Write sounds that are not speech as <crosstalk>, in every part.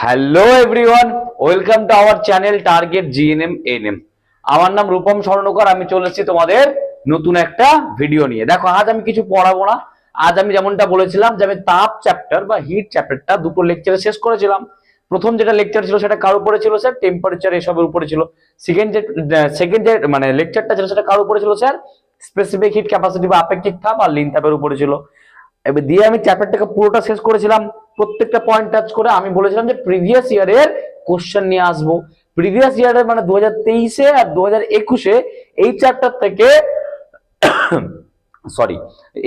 Hello everyone welcome to our channel target GNM NM আমার নাম রূপম স্বর্ণকর, আমি চলে এসেছি তোমাদের নতুন একটা ভিডিও নিয়ে। দেখো, আজ আমি কিছু পড়াবো না। আজ আমি যেমনটা বলেছিলাম যে আমি তাপ চ্যাপ্টার বা হিট চ্যাপ্টারটা দুটো লেকচারে শেষ করেছিলাম। প্রথম যেটা লেকচার ছিল সেটা কার উপরে ছিল স্যার টেম্পারেচার এসবের উপরে ছিল। সেকেন্ড যে সেকেন্ড যে মানে লেকচারটা ছিল সেটা কার উপরে ছিল স্যার স্পেসিফিক হিট ক্যাপাসিটি বা আপেক্ষিক তাপ আর লিন তাপের উপরে ছিল। এবার দিয়ে আমি চ্যাপ্টারটাকে পুরোটা শেষ করেছিলাম। প্রত্যেকটা পয়েন্ট টাচ করে আমি বলেছিলাম যে প্রিভিয়াস ইয়ারের কোশ্চেন নিয়ে আসব। প্রিভিয়াস ইয়ারের মানে দু হাজার তেইশে আর দু হাজার একুশে এই চ্যাপ্টার থেকে <coughs> সরি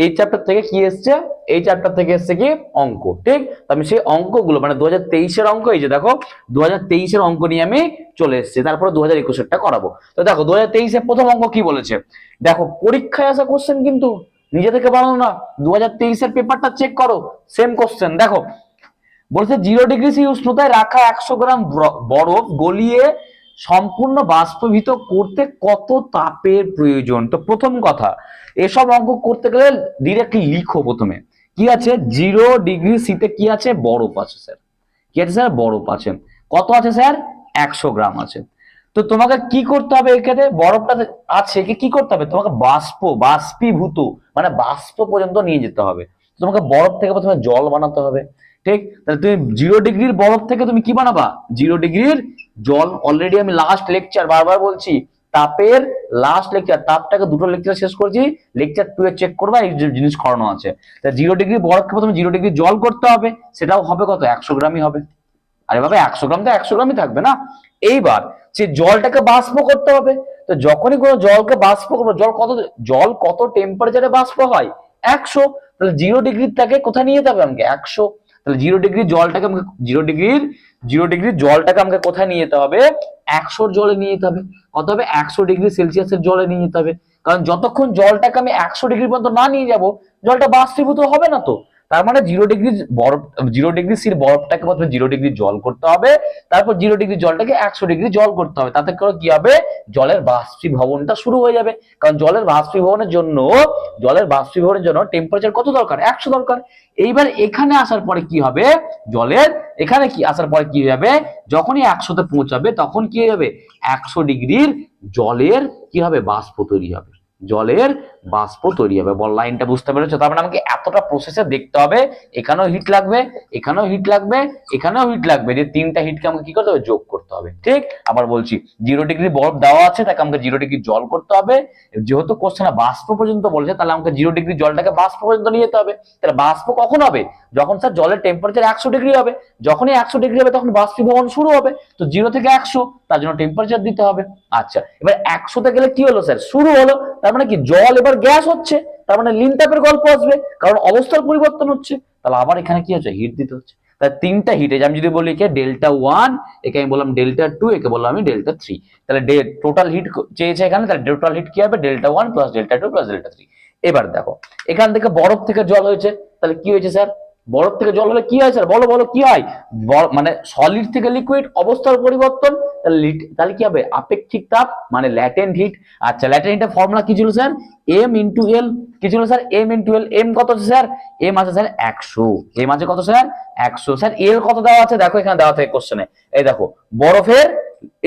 এই চ্যাপ্টার থেকে কি এসছে? এই চ্যাপ্টার থেকে এসছে কি অঙ্ক, ঠিক? আমি সেই অঙ্কগুলো মানে দু হাজার তেইশের অঙ্ক, এই যে দেখো দু হাজার তেইশের অঙ্ক নিয়ে আমি চলে এসেছি। তারপরে দু হাজার একুশেরটা করাবো। তো দেখো দু হাজার তেইশের প্রথম অঙ্ক কি বলেছে? দেখো, পরীক্ষায় আসা কোশ্চেন কিন্তু নিজে থেকে বানানো না দু হাজার তেইশের পেপারটা চেক করো সেম কোশ্চেন দেখো। বলছে জিরো ডিগ্রি সি উষ্ণতায় রাখা একশো গ্রাম ব্র- বরফ গলিয়ে সম্পূর্ণ বাষ্পীভূত করতে কত তাপের প্রয়োজন? তো প্রথম কথা, এসব অঙ্ক করতে গেলে ডিরেক্টলি লিখো প্রথমে। কি আছে? জিরো ডিগ্রি সিতে কি আছে? বরফ আছে স্যার কি আছে স্যার বরফ আছে। কত আছে স্যার একশো গ্রাম আছে। তো তোমাকে কি করতে হবে এক্ষেত্রে বরফটা আছে কি করতে হবে? তোমাকে বাষ্প, বাষ্পীভূত মানে বাষ্প পর্যন্ত নিয়ে যেতে হবে। তোমাকে বরফ থেকে প্রথমে জল বানাতে হবে, ঠিক? তাহলে তুমি জিরো ডিগ্রির বরফ থেকে তুমি কি বানাবা? জিরো ডিগ্রির জল। অলরেডি আমি লাস্ট লেকচার বারবার বলছি, তাপের লাস্ট লেকচার তাপটাকে দুটো লেকচার শেষ করেছি লেকচার টু এ চেক করবা, এই জিনিস করানো আছে। তা জিরো ডিগ্রি বরফকে প্রথমে জিরো ডিগ্রি জল করতে হবে, সেটাও হবে কত? একশো গ্রামই হবে। আরে বাবা, একশো গ্রাম তো একশো গ্রামই থাকবে না। এইবার সে জলটাকে বাষ্প করতে হবে, তো যখনই কোনো জলকে বাষ্প করব, জল কত জল কত টেম্পারেচারে বাষ্প হয়? একশো। তাহলে জিরো ডিগ্রির থেকে কোথায় নিয়ে যেতে হবে আমাকে? একশো। তাহলে জিরো ডিগ্রি জলটাকে আমাকে জিরো ডিগ্রির জিরো ডিগ্রি জলটাকে আমাকে কোথায় নিয়ে যেতে হবে? একশোর জলে নিয়ে যেতে হবে। কত হবে? একশো ডিগ্রি সেলসিয়াসের জলে নিয়ে যেতে হবে। কারণ যতক্ষণ জলটাকে আমি একশো ডিগ্রি পর্যন্ত না নিয়ে যাব, জলটা বাষ্পীভূত হবে না তো। তার মানে জিরো ডিগ্রি বরফ জিরো ডিগ্রি সির বরফটাকে প্রথমে জিরো ডিগ্রি জল করতে হবে, তারপর জিরো ডিগ্রি জলটাকে একশো ডিগ্রি জল করতে হবে। তাতে করে কি হবে? জলের বাষ্পীভবনটা শুরু হয়ে যাবে। কারণ জলের বাষ্পীভবনের জন্য, জলের বাষ্পীভবনের জন্য টেম্পারেচার কত দরকার? একশো দরকার। এইবার এখানে আসার পরে কি হবে? জলের এখানে কি? আসার পরে কি হবে যখনই একশোতে পৌঁছাবে, তখন কি হবে একশো ডিগ্রির জলের কি হবে? বাষ্প তৈরি হবে। জলের বাষ্প তৈরি হবে। বল লাইনটা বুঝতে পেরেছ? তার মানে আমাকে এতটা প্রসেসে দেখতে হবে, এখানেও হিট লাগবে, এখানেও হিট লাগবে, এখানেও হিট লাগবে। যে তিনটা হিটকে আমাকে কি করতে হবে? যোগ করতে হবে। ঠিক? আবার বলছি জিরো ডিগ্রি বরফ দেওয়া আছে, তাকে আমাকে জিরো ডিগ্রি জল করতে হবে। যেহেতু কোশ্চেনে বাষ্প পর্যন্ত বলেছে, তাহলে আমাকে জিরো ডিগ্রি জলটাকে বাষ্প পর্যন্ত নিয়ে যেতে হবে। তাহলে বাষ্প কখন হবে? যখন স্যার জলের টেম্পারেচার একশো ডিগ্রি হবে। যখনই একশো ডিগ্রি হবে, তখন বাষ্পীভবন শুরু হবে। তো জিরো থেকে একশো, তার জন্য টেম্পারেচার দিতে হবে। আচ্ছা এবার একশোতে গেলে কি হলো স্যার শুরু হলো তার মানে কি জল এবার গ্যাস হচ্ছে, তার মানে লিন তাপের গল্প আসবে, কারণ অবস্থার পরিবর্তন হচ্ছে, তাহলে আবার এখানে কি হচ্ছে? হিট দিতে হচ্ছে। তাহলে তিনটা হিট আমি যদি বলি একে ডেল্টা ওয়ান একে আমি বললাম ডেল্টা টু একে বললাম আমি ডেল্টা থ্রি তাহলে টোটাল হিট চেয়েছে এখানে, তাহলে টোটাল হিট কি হবে? Delta one plus delta two plus delta three এবার দেখো, এখান থেকে বরফ থেকে জল হয়েছে, তাহলে কি হয়েছে, স্যার? বরফ থেকে জল হলে কি হয় স্যার বলো বলো, কি হয়? মানে সলিড থেকে লিকুইড অবস্থার পরিবর্তন, তাহলে কি হবে? আপেক্ষিক তাপ মানে ল্যাটেন্ট হিট আচ্ছা ল্যাটেন্ট হিটের ফর্মুলা কি ছিল স্যার এম ইন্টু এল কি ছিল sir M into L M কত আছে স্যার এম আছে স্যার একশো। এম আছে কত স্যার একশো। স্যার এল কত দেওয়া আছে? দেখো এখানে দেওয়া থাকে কোশ্চেনে এই দেখো, বরফের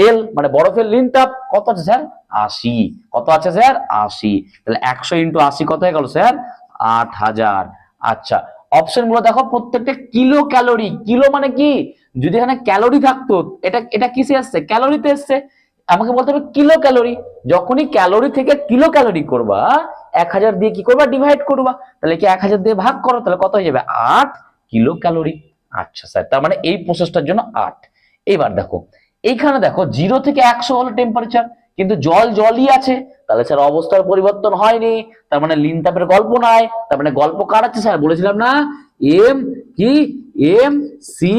এল মানে বরফের লিন তাপ কত আছে স্যার আশি। কত আছে স্যার আশি। তাহলে একশো ইন্টু আশি কত হয়ে গেল স্যার আট হাজার। আচ্ছা অপশনগুলো দেখো, প্রত্যেকটা কিলো ক্যালোরি কিলো মানে কি? যদি এখানে ক্যালোরি থাকতো, এটা এটা কিসে আসছে? ক্যালোরিতে এসছে। আমাকে বলতে হবে কিলো ক্যালোরি যখনই ক্যালোরি থেকে কিলো ক্যালোরি করবা, এক হাজার দিয়ে কি করবা? ডিভাইড করবা। তাহলে কি এক হাজার দিয়ে ভাগ করো? তাহলে কত হয়ে যাবে? আট কিলো ক্যালোরি আচ্ছা স্যার তার মানে এই প্রসেসটার জন্য আট। এবার দেখো, এইখানে দেখো জিরো থেকে একশো হলো টেম্পারেচার কিন্তু জল জলই আছে, তাহলে স্যার অবস্থার পরিবর্তন হয়নি। তার মানে লিন তাপের গল্প নাই, তার মানে গল্প কার আছে স্যার? বলেছিলাম না? এম কি? এম সি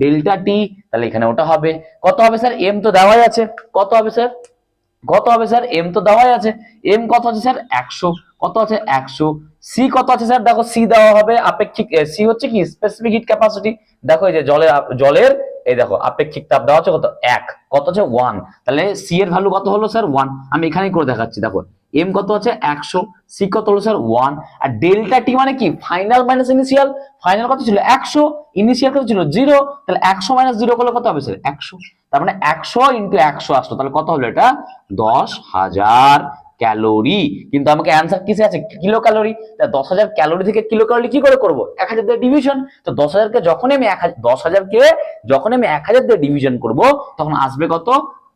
ডেল্টা টি, তাহলে এখানে ওটা হবে। কত হবে স্যার? এম তো দেওয়াই আছে। কত হবে স্যার? কত হবে স্যার? এম তো দেওয়াই আছে। এম কত আছে স্যার? একশো। কত আছে? একশো। সি কত আছে স্যার? দেখো, সি দেওয়া হবে আপেক্ষিক সি হচ্ছে কি স্পেসিফিক হিট ক্যাপাসিটি দেখো এই যে জলের জলের এই দেখো, আপেক্ষিক তাপ দেওয়া আছে কত? এক। কত আছে ওয়ান তাহলে সি এর ভ্যালু কত হলো স্যার ওয়ান আমি এখানেই করে দেখাচ্ছি, দেখো। এম কত আছে একশো। সি কত হলো স্যার ওয়ান আর ডেল্টা টি মানে কি? ফাইনাল মাইনাস ইনিশিয়াল ফাইনাল কত ছিল? একশো। ইনিশিয়াল কত ছিল? জিরো তাহলে একশো মাইনাস জিরো করলে কত হবে স্যার একশো। তার মানে একশো ইন্টু একশো আসলো। তাহলে কত হলো এটা? দশ হাজার ক্যালোরি। কিন্তু আমাকে অ্যান্সার কিসে আছে? Kilo calorie? তা দশ হাজার ক্যালোরি থেকে কিলো ক্যালোরি কি করে করব? এক হাজার দিয়ে ডিভিশন তো দশ হাজারকে যখনই আমি এক হাজার দশ হাজারকে যখন আমি এক হাজার দিয়ে ডিভিশন করব, তখন আসবে কত?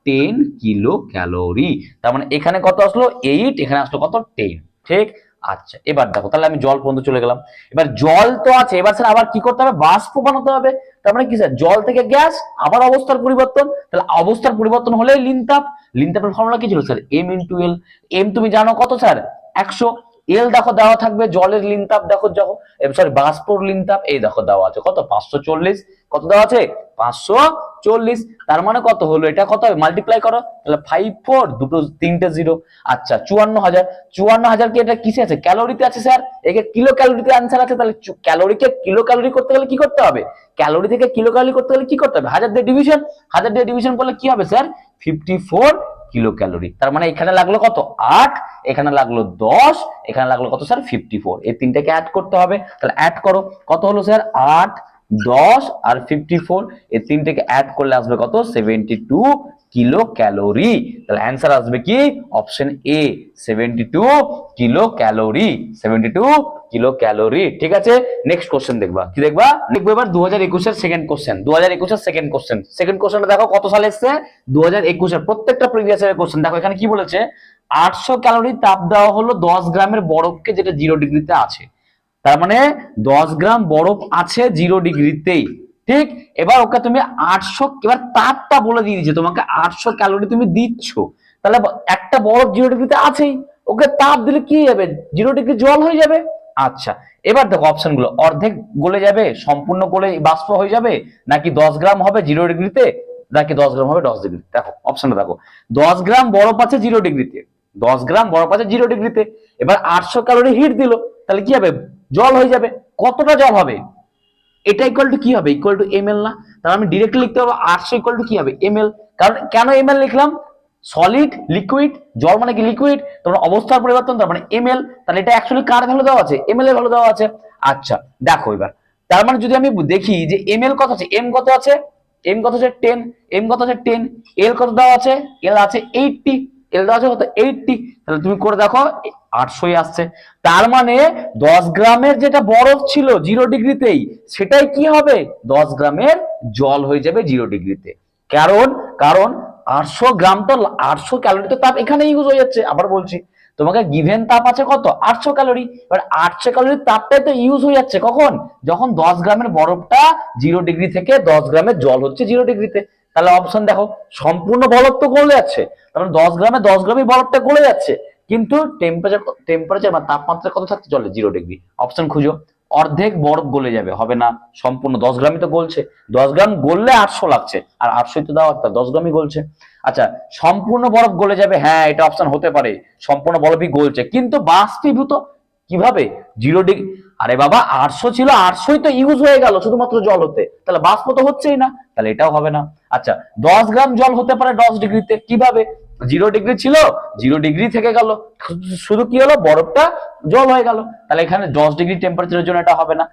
Ten kilo calorie. তার মানে এখানে কত আসলো? এইট এখানে আসলো কত? টেন ঠিক? আচ্ছা এবার দেখো, তাহলে আমি জল পর্যন্ত চলে গেলাম। এবার জল তো আছে, এবার স্যার আবার কি করতে হবে? বাষ্প বানাতে হবে। তার মানে কি স্যার? জল থেকে গ্যাস, আবার অবস্থার পরিবর্তন। তাহলে অবস্থার পরিবর্তন হলে লিনতাপ। লিনতাপের ফর্মুলা কি ছিল sir? M into L M তুমি জানো কত স্যার? একশো। এল দেখো দেওয়া থাকবে, জলের লিনতাপ দেখো দেখো সরি বাষ্পর লিনতাপ, এই দেখো দেওয়া আছে। কত? পাঁচশো চল্লিশ। কত দেওয়া আছে? পাঁচশো চল্লিশ। তার মানে কত হলো? এটা কত? হবে মাল্টিপ্লাই করো। তাহলে ফাইভ ফোর দুটো, তিনটে জিরো আচ্ছা চুয়ান্ন হাজার। চুয়ান্ন হাজার কি এটা কিসে আছে? ক্যালোরিতে আছে স্যার একে কিলো ক্যালোরিতে অ্যান্সার আছে, তাহলে ক্যালোরিকে কিলো ক্যালোরি করতে গেলে কি করতে হবে? ক্যালোরি থেকে কিলো ক্যালোরি করতে গেলে কি করতে হবে? হাজার দিয়ে ডিভিশন হাজার দিয়ে ডিভিশন করলে কি হবে sir fifty four kilo calorie তার মানে এখানে লাগল কত? আট, এখানে লাগল দশ, এখানে লাগল কত স্যার? ফিফটি ফোর এই তিনটাকে অ্যাড করতে হবে। তাহলে অ্যাড করো। কত হলো স্যার? আট, দশ আর ফিফটি ফোর এই তিনটাকে অ্যাড করলে আসবে কত? সেভেন্টি টু কিলো ক্যালোরি তাহলে অ্যান্সার আসবে কি? Option A seventy two kilo calorie seventy two kilo calorie ঠিক আছে? নেক্সট কোশ্চেন দেখবা। কি দেখবা? দেখব এবার দু হাজার একুশের সেকেন্ড কোশ্চেন দু হাজার একুশের সেকেন্ড কোশ্চেন সেকেন্ড কোশ্চেনটা দেখো কত সালে এসছে? দু হাজার একুশের প্রত্যেকটা প্রিভিয়াস ইয়ারের কোশ্চেন দেখো এখানে কি বলেছে? আটশো ক্যালোরি তাপ দেওয়া হলো দশ গ্রামের বরফকে, যেটা জিরো ডিগ্রিতে আছে। তার মানে দশ গ্রাম বরফ আছে জিরো ডিগ্রিতেই ঠিক? এবার ওকে তুমি আটশো, এবার তাপটা বলে দিয়ে দিচ্ছে তোমাকে আটশো ক্যালোরি তুমি দিচ্ছ। তাহলে একটা বরফ জিরো ডিগ্রিতে আছেই। ওকে তাপ দিলে কি যাবে জিরো ডিগ্রি জল হয়ে যাবে। আচ্ছা এবার দেখো অপশনগুলো। অর্ধেক গলে যাবে, সম্পূর্ণ গলে বাষ্প হয়ে যাবে, নাকি দশ গ্রাম হবে জিরো ডিগ্রিতে নাকি দশ গ্রাম হবে দশ ডিগ্রি দেখো অপশনটা দেখো। দশ গ্রাম বরফ আছে জিরো ডিগ্রিতে দশ গ্রাম বরফ আছে জিরো ডিগ্রিতে এবার আটশো ক্যালোরি হিট দিল। তাহলে কি হবে? জল হয়ে যাবে। কতটা জল হবে? এটা ইকুয়াল টু কি হবে? ইকুয়াল টু এম এল না? তাহলে আমি ডিরেক্টলি লিখতে পারব আটশো ইকুয়াল টু কি হবে? এম এল কারণ কেন এম এল লিখলাম? সলিড লিকুইড জল মানে কি লিকুইড তোমার অবস্থার পরিবর্তন তার মানে এম এল তাহলে এটা অ্যাকচুয়ালি কার ভ্যালু দেওয়া আছে? এম এল এর ভ্যালু দেওয়া আছে। আচ্ছা দেখো এবার। তার মানে যদি আমি দেখি যে এম এল কত আছে? এম কত আছে? এম কত আছে? টেন এম কত আছে? টেন এল কত দেওয়া আছে? এল আছে এইটটি এল দেওয়া আছে কত? এইটটি তাহলে তুমি করে দেখো আটশোই আসছে। তার মানে দশ গ্রামের যেটা বরফ ছিল জিরো ডিগ্রিতেই, সেটাই কি হবে? দশ গ্রামের জল হয়ে যাবে জিরো ডিগ্রিতে। কারণ কারণ আটশো গ্রাম তো আটশো ক্যালোরি তো তাপ এখানে ইউজ হয়ে যাচ্ছে। আবার বলছি, তোমাকে গিভেন তাপ আছে কত? আটশো ক্যালোরি এবার আটশো ক্যালোরির তাপটাই তো ইউজ হয়ে যাচ্ছে। কখন? যখন দশ গ্রামের বরফটা জিরো ডিগ্রি থেকে দশ গ্রামের জল হচ্ছে জিরো ডিগ্রিতে। তাহলে অপশন দেখো, সম্পূর্ণ বরফ তো গলে যাচ্ছে। তার মানে দশ গ্রামে দশ গ্রামই বরফটা গলে যাচ্ছে। কিন্তু টেম্পারেচার টেম্পারেচার বা তাপমাত্রা কত থাকতে চলে? জিরো ডিগ্রি অপশন খুঁজো। অর্ধেক বরফ গলে যাবে। হবে না। সম্পূর্ণ দশ গ্রামই তো গলছে। দশ গ্রাম গললে আটশো লাগছে। আর আটশোই তো দেওয়া দশ গ্রামই গলছে। আচ্ছা সম্পূর্ণ বরফ গলে যাবে? হ্যাঁ এটা অপশন হতে পারে। সম্পূর্ণ বরফই গলছে। কিন্তু বাষ্পীভূত কীভাবে? জিরো ডিগ্রি আরে বাবা, আটশো ছিল, আটশোই তো ইউজ হয়ে গেল শুধুমাত্র জল হতে। তাহলে বাষ্প তো হচ্ছেই না। তাহলে এটাও হবে না। আচ্ছা দশ গ্রাম জল হতে পারে দশ ডিগ্রিতে কীভাবে? জিরো ডিগ্রি ছিল, জিরো ডিগ্রি থেকে গেল। শুধু কি হলো? বরফটা জল হয়ে গেল। তাহলে এখানে দশ ডিগ্রি টেম্পারেচারের জন্য এটা হবে না।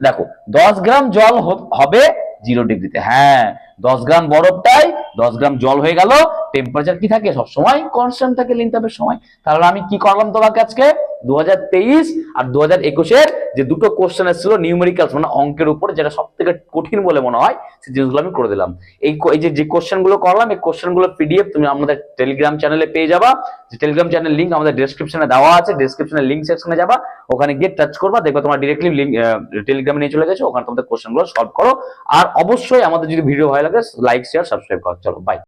দেখো, দশ গ্রাম জল হবে জিরো ডিগ্রিতে। হ্যাঁ দশ গ্রাম বরফটাই, দশ গ্রাম জল হয়ে গেল। টেম্পারেচার কি থাকে? সবসময় কনস্ট্যান্ট থাকে লিনতাপের সময়। তাহলে আমি কি করলাম তোমাকে আজকে? দু হাজার তেইশ আর দু হাজার একুশের যে দুটো কোশ্চেন এসেছিল নিউমেরিক্যালস মানে অঙ্কের উপর, যেটা সব থেকে কঠিন বলে মনে হয়, সেই জিনিসগুলো আমি করে দিলাম। এই যে যে কোশ্চেনগুলো করলাম, এই কোশ্চেনগুলো পিডিএফ তুমি আমাদের টেলিগ্রাম চ্যানেলে পেয়ে যাবা। যে টেলিগ্রাম চ্যানেল লিঙ্ক আমাদের ডেসক্রিপশনে দেওয়া আছে ডেসক্রিপশনে লিঙ্ক সেকশনে যাবা। ওখানে গিয়ে টাচ করবা, দেখবে তোমার ডিরেক্টলি লিঙ্ক টেলিগ্রামে নিয়ে চলে গেছে, ওখানে তোমাদের কোশ্চেনগুলো সলভ করো। আর অবশ্যই আমাদের যদি ভিডিও ভালো লাগে লাইক শেয়ার সাবস্ক্রাইব করো। চলো বাই